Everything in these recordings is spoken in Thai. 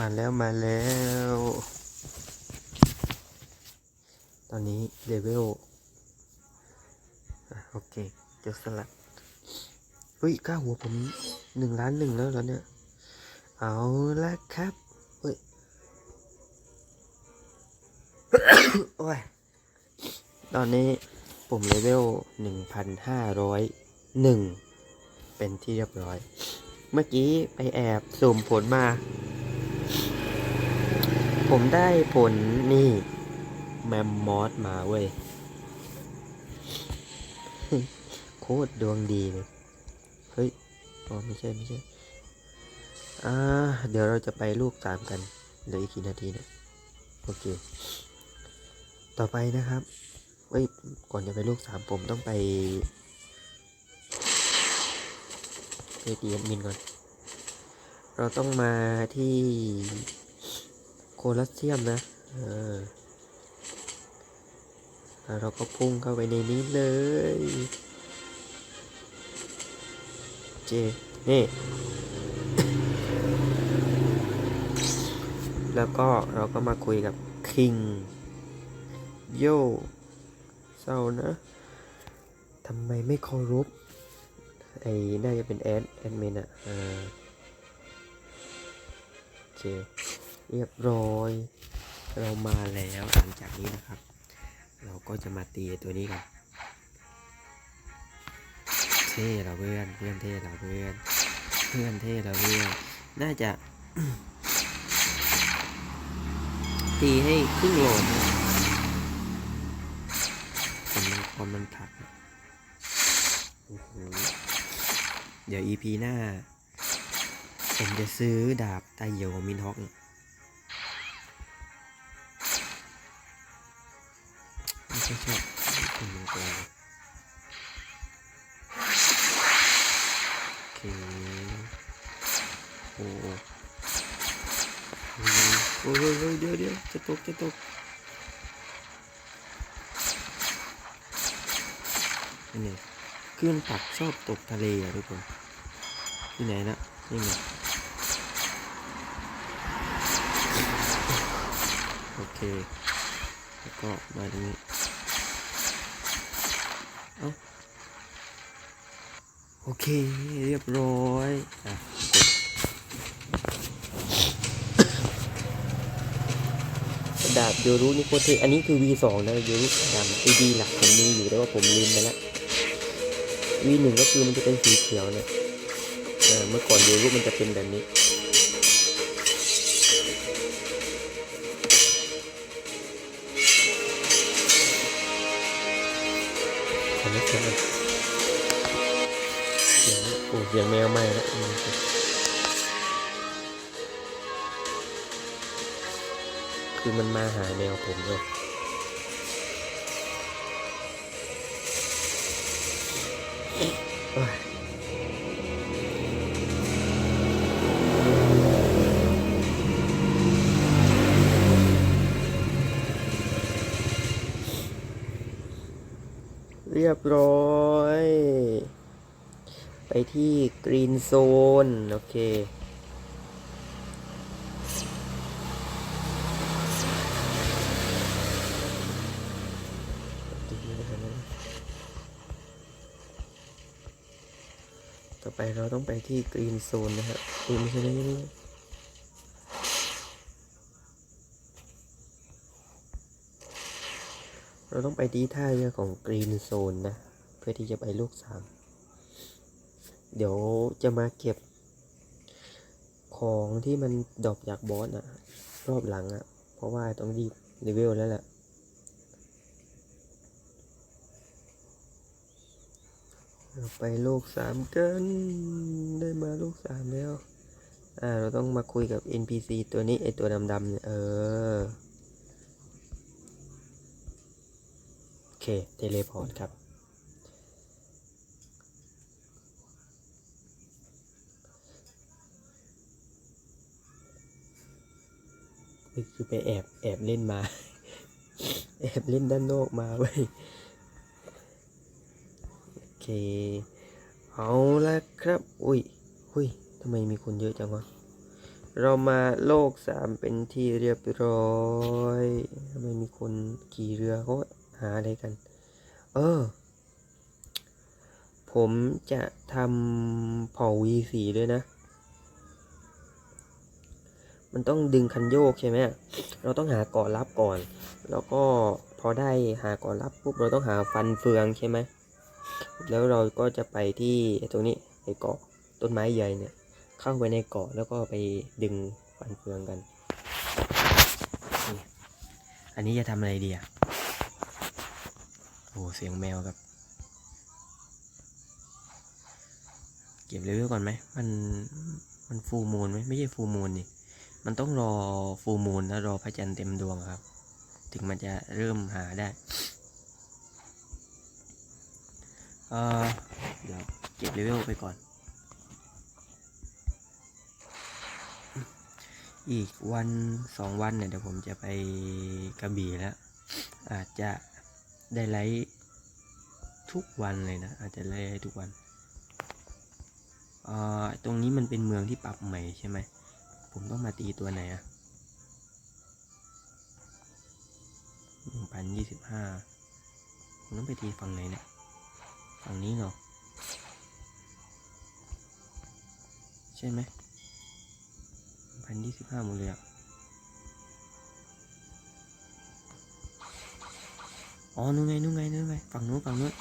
มาแล้วมาแล้ว ตอนนี้เลเวลโอเค เจอสลัดเฮ้ยก้าหัวผมหนึ่งล้านหนึ่งแล้วเหรอเนี่ย เอาละครับ เฮ้ย โอ้ย ตอนนี้ผมเลเวลหนึ่งพันห้าร้อยหนึ่งเป็นที่เรียบร้อย เมื่อกี้ไปแอบสุ่มผลมา ผมได้ผลนี่ แมมมอสมาเว้ย โคตรดวงดีเลย เฮ้ย อ๋อ ไม่ใช่ ไม่ใช่ อ่า เดี๋ยวเราจะไปลูกสามกันเหลืออีกกี่นาทีเนี่ย โอเค ต่อไปนะครับ เฮ้ย ก่อนจะไปลูกสามผมต้องไปเอทีเอ็มินก่อน เราต้องมาที่ ลัสเซียมนะเออแล้วเราก็พุ่งเข้าไปในนี้เลย เจ นี่ แล้วก็เราก็มาคุยกับคิง โยเศร้านะทำไมไม่เคารพ ไอ้ น่าจะเป็นแอดแอดมินอะเออเค เรียบร้อย เรามาแล้วหลังจากนี้นะครับ เราก็จะมาตีตัวนี้กันเท่เราเพื่อนเพื่อนเท่เราเพื่อนเพื่อนเท่เราเพื่อนน่าจะ ตีให้ครึ่งโหลนะคนมันคนมันผลักโอ้โหเดี๋ยว EP หน้า ผมจะซื้อดาบไตเหี่ยวของมินฮอกเนี่ย ไม่ค่อยชอบคนมันโกงโอเคโอ้โหโอ้ยเดี๋ยวเดี๋ยวจะตกจะตกนี่ไงคลื่นปักชอบตกทะเลอะทุกคนที่ไหนนะนี่ไงโอเค แล้วก็มาตรงนี้ โอเค เรียบร้อยอะกดดาบโยรุนี่โคตรเท่อันนี้คือ V2 นะโยรุดำ AD หลักผมมีอยู่แต่ว่าผมลืมไปแล้ว V1 ก็คือมันจะเป็นสีเขียวเนี่ยเมื่อก่อนดูรูปมันจะเป็นแบบนี้ เสียงเสียงโอ้เสียงแมวไหม้แล้วคือมันมาหาแมวผมเลยโอ้ย รียบร้อย ไปที่กรีนโซน โอเคต่อไปเราต้องไปที่กรีนโซนนะครับอุ้ยไม่ใช่นี่นี่ เราต้องไปที่ท่าเรือของกรีนโซนนะ เพื่อที่จะไปลูกสามเดี๋ยวจะมาเก็บของที่มันดรอปจากบอสอะรอบหลังอะเพราะว่าต้องรีบเลเวลแล้วแหละเราไปลูกสามกัน ได้มาลูกสามแล้ว อ่า เราต้องมาคุยกับ NPC ตัวนี้ ไอตัวดำๆเนี่ย เออ เคเทเลพอร์ตครับ นี่คือไปแอบแอบเล่นมา แอบเล่นด้านนอกมาเว้ยโอเค เอาละครับ อุ้ยอุ้ยทำไมมีคนเยอะจังวะเรามาโลกสามเป็นที่เรียบร้อยทำไมมีคนขี่เรือเขา หาอะไรกัน เออ ผมจะทำเผ่า V4 ด้วยนะ มันต้องดึงคันโยกใช่ไหม เราต้องหาเกาะลับก่อน แล้วก็พอได้หาเกาะลับปุ๊บเราต้องหาฟันเฟืองใช่ไหม แล้วเราก็จะไปที่ตรงนี้ไอ้เกาะต้นไม้ใหญ่เนี่ย เข้าไปในเกาะแล้วก็ไปดึงฟันเฟืองกัน อันนี้จะทำอะไรดีอะ โอ้เสียงแมวครับ เก็บเลเวลก่อนไหม มันมันฟูมูลไหมไม่ใช่ฟูมูลนี่มันต้องรอฟูมูลแล้วรอพระจันทร์เต็มดวงครับ ถึงมันจะเริ่มหาได้เออเดี๋ยวเก็บเลเวลไปก่อน อีกวันสองวันเนี่ยเดี๋ยวผมจะไปกระบี่แล้ว อาจจะ ได้ไลฟ์ทุกวันเลยนะ อาจจะไลฟ์ทุกวันอ่อตรงนี้มันเป็นเมืองที่ปรับใหม่ใช่ไหม ผมต้องมาตีตัวไหนอะหนึ่งพันยี่สิบห้าผมต้องไปตีฝั่งไหนเนี่ยฝั่งนี้เหรอใช่ไหมพันยี่สิบห้าหมดเลยอะ อ๋อนู่นไงนู่นไงนู่นไงฝั่งนู้นฝั่งนู้น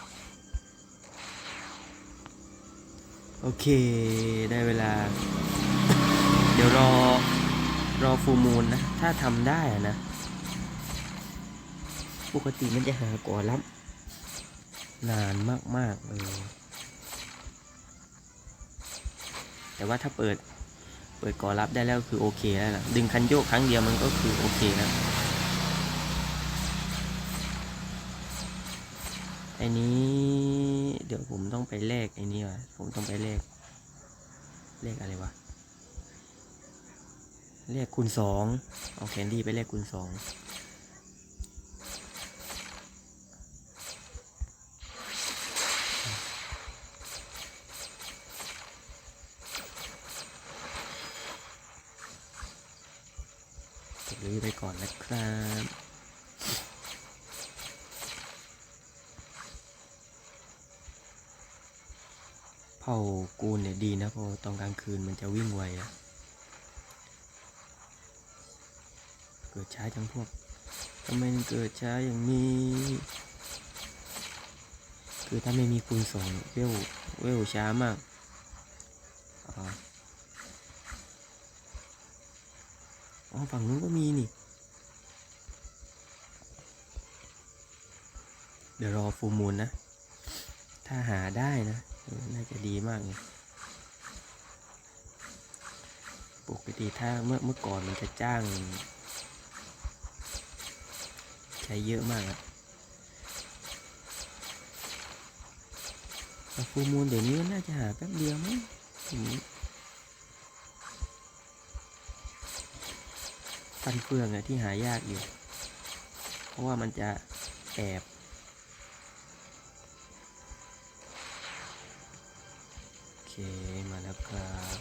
โอเค ได้เวลา เดี๋ยวรอ รอฟูมูลนะ ถ้าทำได้อะนะ ปกติมันจะหาก่อรับ นานมากๆเลยแต่ว่าถ้าเปิด เปิดก่อรับได้แล้วคือโอเคแล้วล่ะดึงคันโยกครั้งเดียวมันก็คือโอเคแล้ว ไอ้นี้ เดี๋ยวผมต้องไปแลกไอ้นี่ว่ะผมต้องไปแลกเลขอะไรวะเลขคูณสองเอาแคนดี้ไปเลขคูณสองเก็บเลยไปก่อนนะครับ เผ่ากูนเนี่ยดีนะเพราะตอนกลางคืนมันจะวิ่งไวอะเกิดช้าจังพวกทำไมมันเกิดช้าอย่างนี้ คือถ้าไม่มีคูณสองเวลเวลช้ามากอ๋อฝั่งนู้นก็มีนี่ เดี๋ยวรอฟูมูลนะ ถ้าหาได้นะ น่าจะดีมากเลยปกติถ้าเมื่อเมื่อก่อนมันจะจ้าง ใช้เยอะมากอะฟูมูลเดี๋ยวนี้น่าจะหาแป๊บเดียวมั้งอืมฟันเฟืองอะที่หายากอยู่ เพราะว่ามันจะแอบ เคมาแล้วครับ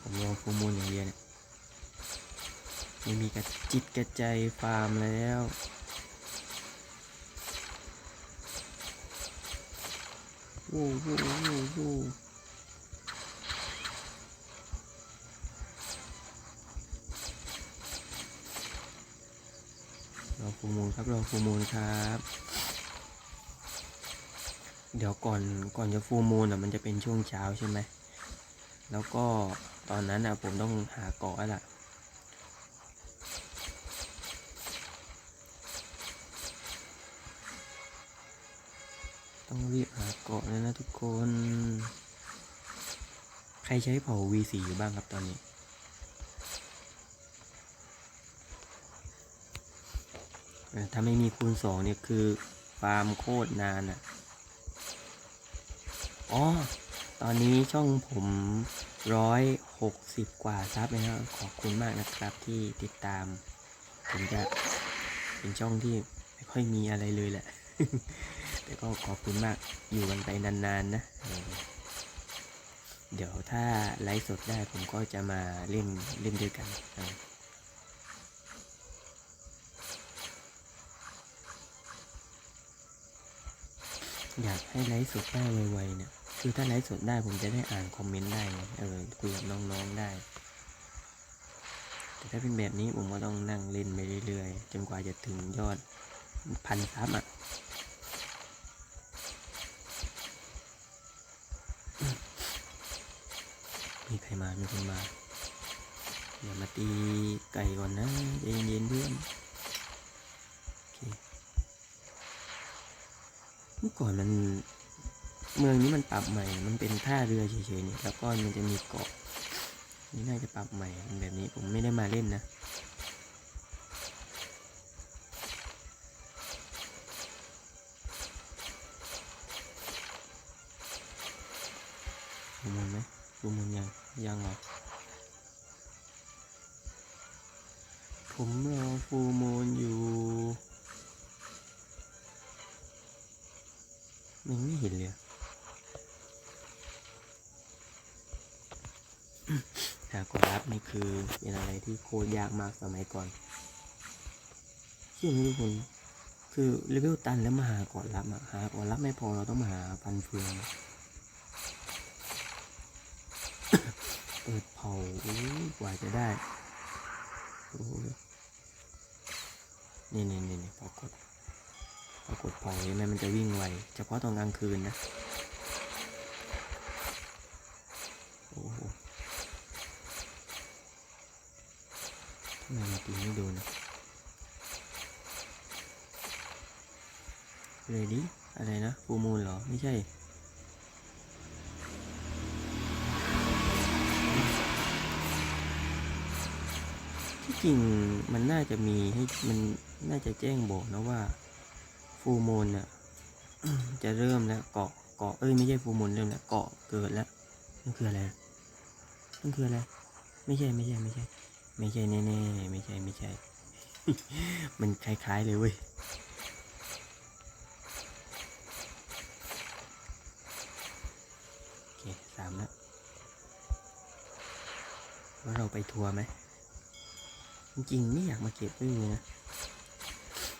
ผมรอฟูมูลอย่างเดียวเนี่ยไม่มีกระจิตกระใจฟาร์มแล้วโว้วโว้โว้โว้ ฟูมูลครับรอฟูมูลครับ เดี๋ยวก่อนก่อนจะฟูมูลอะมันจะเป็นช่วงเช้าใช่ไหม แล้วก็ตอนนั้นอะผมต้องหาเกาะแล่ะต้องรีบหาเกาะเลยนะทุกคน ใครใช้เผา V4 อยู่บ้างครับตอนนี้ เออ ถ้าไม่มีคูณสองเนี่ยคือฟาร์มโคตรนานอะ อ๋อ ตอนนี้ช่องผมร้อยหกสิบกว่าซับเลยนะครับขอบคุณมากนะครับที่ติดตาม ผมจะเป็นช่องที่ไม่ค่อยมีอะไรเลยแหละ แต่ก็ขอบคุณมากอยู่กันไปนานๆนะเดี๋ยวถ้าไลฟ์สดได้ผมก็จะมาเล่นเล่นด้วยกัน อยากให้ไลฟ์สดได้ไวๆเนี่ย คือถ้าไลฟ์สดได้ผมจะได้อ่านคอมเมนต์ได้เออคุยกับน้องๆได้ แต่ถ้าเป็นแบบนี้ผมก็ต้องนั่งเล่นไปเรื่อยๆ จนกว่าจะถึงยอดพันซับอะมีใครมา มีคนมา อย่ามาตีไก่ก่อนนะเย็นๆเพื่อน เมื่อก่อนมันเมืองนี้มันปรับใหม่ มันเป็นท่าเรือเฉยๆนี่แล้วก็มันจะมีเกาะนี่น่าจะปรับใหม่แบบนี้ผมไม่ได้มาเล่นนะ หากดรับนี่คือเป็นอะไรที่โคตรยากมากสมัยก่อนเชื่อไหมทุกคนคือเลเวลตันแล้วมาหากดรับอะหากดรับไม่พอเราต้องมาหาฟันเฟืองเปิดเผากว่าจะได้โอ้นี่นี่นี่นี่พอกดพอกดเผาเห็นไหมมันจะวิ่งไวเฉพาะตอนกลางคืนนะ ไมมันตีไม่โดนอะเลยดิอะไรนะฟูมูลเหรอ ไม่ใช่ที่จริงมันน่าจะมีให้มันน่าจะแจ้งบอกนะว่าฟูมูลน่ะจะเริ่มแล้วเกาะเกาะเอ้ยไม่ใช่ฟูมูลเริ่มแล้วเกาะเกิดแล้วนั่นคืออะไรนั่นคืออะไรไม่ใช่ไม่ใช่ไม่ใช่ ไม่ใช่แน่ๆไม่ใช่ไม่ใช่ มันคล้ายๆเลยเว้ยโอเคสามแล้วว่าเราไปทัวร์ไหมจริงๆไม่อยากมาเก็บไว้เลยนะ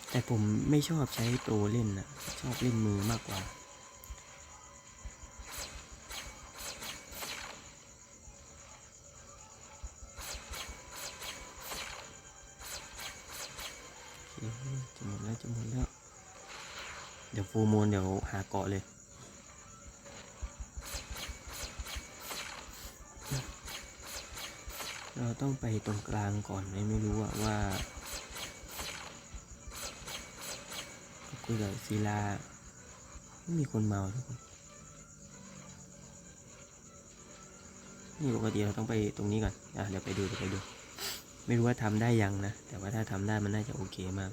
แต่ผมไม่ชอบใช้โตวเล่นนะชอบเล่นมือมากกว่า หาเกาะเลยเราต้องไปตรงกลางก่อนไมไม่รู้ว่าคุยกับศิลาไม่มีคนเมาทุกคนนี่ปกติเราต้องไปตรงนี้ก่อนอะเดี๋ยวไปดูเดี๋ยวไปดู ไม่รู้ว่าทำได้ยังนะ แต่ว่าถ้าทำได้มันน่าจะโอเคมาก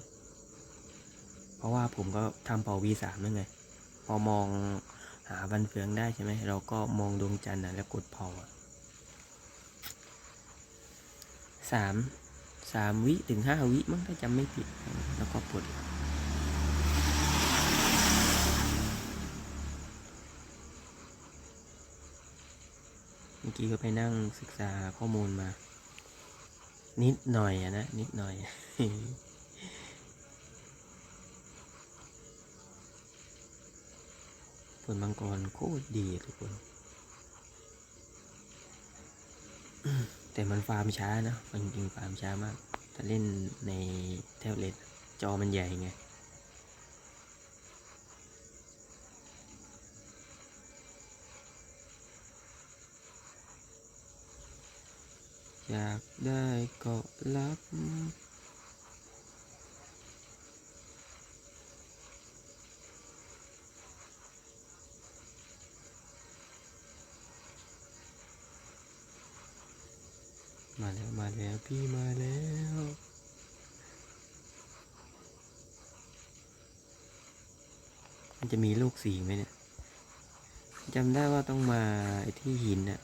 เพราะว่าผมก็ทำเป่า V3 นั่นไง พอมองหาบันเฟืองได้ใช่ไหมเราก็มองดวงจันทร์นะแล้วกดเผาอะสามสามวิถึงห้าวิมั้งถ้าจำไม่ผิด แล้วก็ปลดเมื่อกี้ก็ไปนั่งศึกษาข้อมูลมา นิดหน่อยนะ นิดหน่อย ผลมังกรโคตรดีทุกคน แต่มันฟาร์มช้านะ มันจริงฟาร์มช้ามาก ถ้าเล่นในแท็บเล็ตจอมันใหญ่ไงอยากได้กาะลับ มาแล้วมาแล้วพี่มาแล้วมันจะมีลูกสีไหมเนี่ยจำได้ว่าต้องมาไอ้ที่หินน่ะ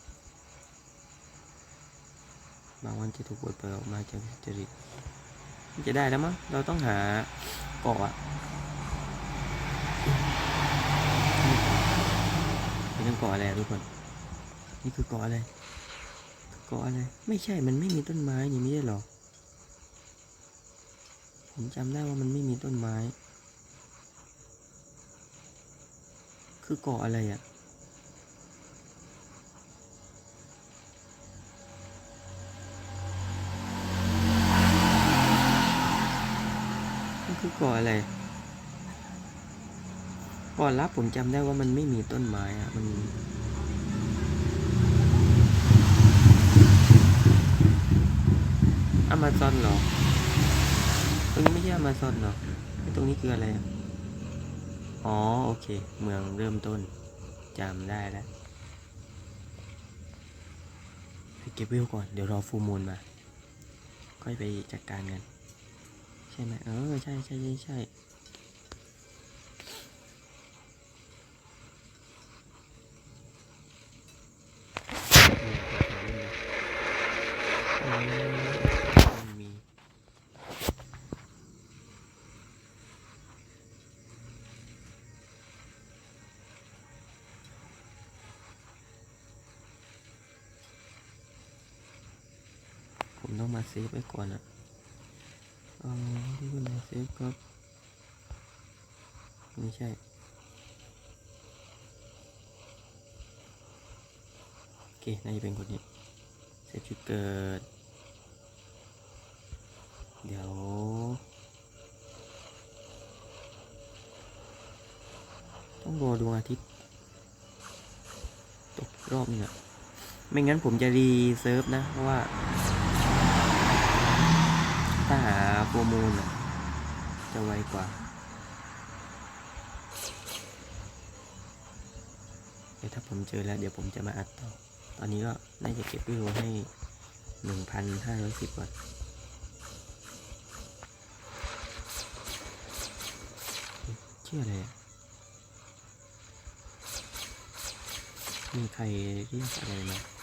บางวันจะถูกปลดปล่อยออกมาจากจริตมันจะได้แล้วมั้งเราต้องหาเกาะอะเป็นเกาะอะไรทุกคน นี่คือเกาะอะไราะอะไร ไม่ใช่มันไม่มีต้นไม้นี่ไม่ใช่หรอ ผมจำได้ว่ามันไม่มีต้นไม้ คือเกาะอะไรอะ่ะมันคือเกาะอะไรเก่อนรับผมจำได้ว่ามันไม่มีต้นไม้อะมัน อเมซอนเหรอ ตรงนี้ไม่ใช่อเมซอนเหรอ ตรงนี้คืออะไรอะอ๋อ โอเค เมืองเริ่มต้นจำได้แล้วไปเก็บวิวก่อน เดี๋ยวรอฟูมูลมา ค่อยไปจัดการกัน ใช่ไหมเออ ใช่ใช่ใช่ใช่ ต้องมาเซฟไว้ก่อนอะเออที่คุณมาเซฟก็ไม่ใช่โอเคน่าจะเป็นคนนี้เซฟจุดเกิด เดี๋ยวต้องรอดวงอาทิตย์ตกรอบนึงอะไม่งั้นผมจะรีเซิร์ฟนะ เพราะว่า ถ้าหาโปรมูลจะไวกว่าเดี๋ยวถ้าผมเจอแล้ว เดี๋ยวผมจะมาอัดต่อ ตอนนี้ก็น่าจะเก็บวิวให้หนึ่งพันห้าร้อยสิบก่อนชื่ออะไรอะมีใครเรียกอะไรมา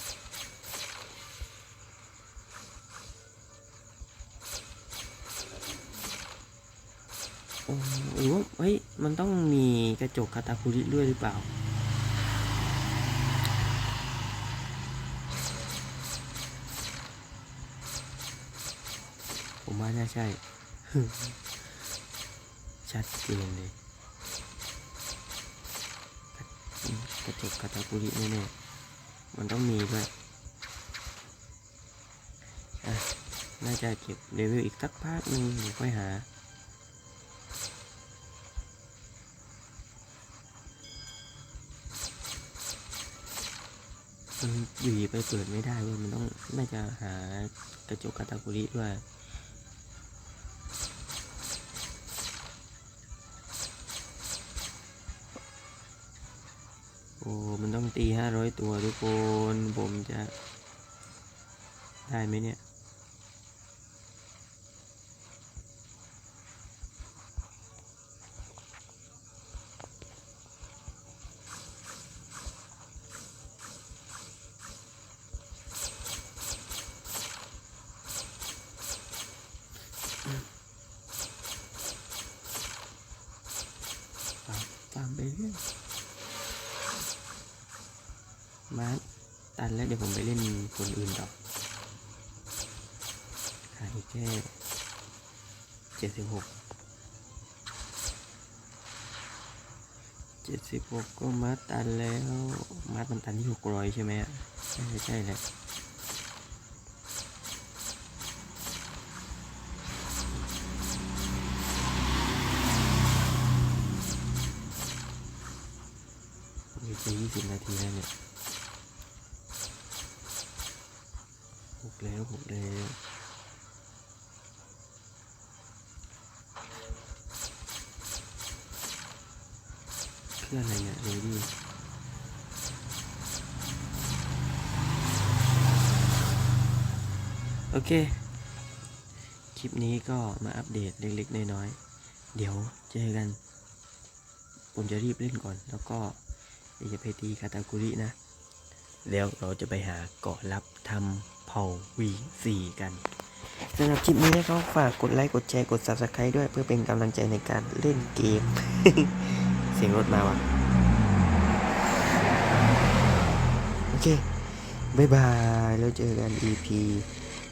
หรือว่าเฮ้ยมันต้องมีกระจกคาตาคุริด้วยหรือเปล่า ผมว่าน่าใช่ ชัดเจนเลย กระจกคาตาคุริแน่ๆมันต้องมีด้วยน่าจะเก็บเลเวลอีกสักพักหนึ่งเดี๋ยวค่อยหา มันอยู่ดีไปเปิดไม่ได้เว้ยมันต้องน่าจะหากระจกคาตาคุริด้วยโอ้มันต้องตีห้าร้อยตัวทุกคน ผมจะ ได้ไหมเนี่ย แค่เจ็ดสิบหกเจ็ดสิบหกก็มาตันแล้วมามันตันที่หกร้อยใช่ไหมอะใช่ใช่แหละจะยี่สิบนาทีแล้วเนี่ยหกแล้วหกแล้วคืออะไรเนี่ยเลดี้โอ เค คลิปนี้ก็มาอัปเดตเล็กๆน้อยๆเดี๋ยวเจอกัน ผมจะรีบเล่นก่อน แล้วก็จะไปตีคาตาคุรินะ แล้วเราจะไปหาเกาะลับทำเผ่า V4 กันสำหรับคลิปนี้นะครับฝากกดไลค์ กดแชร์ กด Subscribe ด้วยเพื่อเป็นกำลังใจในการเล่นเกม เสียงรถมาว่ะ โอเค บ๊ายบาย แล้วเจอกัน EP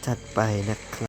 จัดไปนะครับ